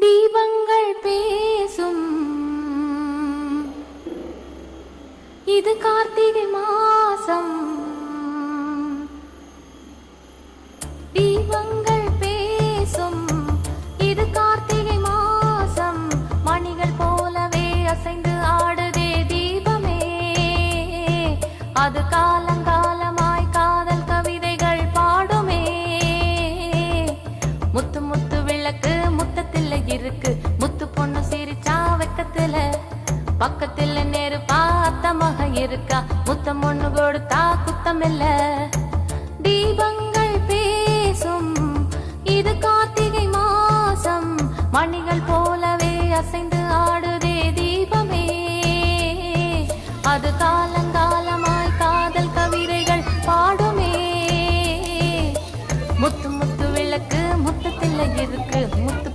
தீபங்கள் பேசும். இது கார்த்திகை மாசம். தீபங்கள் பேசும். இது கார்த்திகை மாசம். மணிகள் போலவே அசைந்து ஆடுதே தீபமே. அது காலங்கால பக்கத்துல நேரு பார்த்த மக இருக்கா? முத்தம் ஒண்ணு கொடுத்தா குத்தம் இல்ல. தீபங்கள் பேசும். இது கார்த்திகை மாசம். மணிகள் போலவே அசைந்து ஆடுதே தீபமே. அது காலங்காலமாய் காதல் கவிதைகள் பாடுமே. முத்து முத்து விளக்கு முத்தத்தில் இருக்கு. முத்து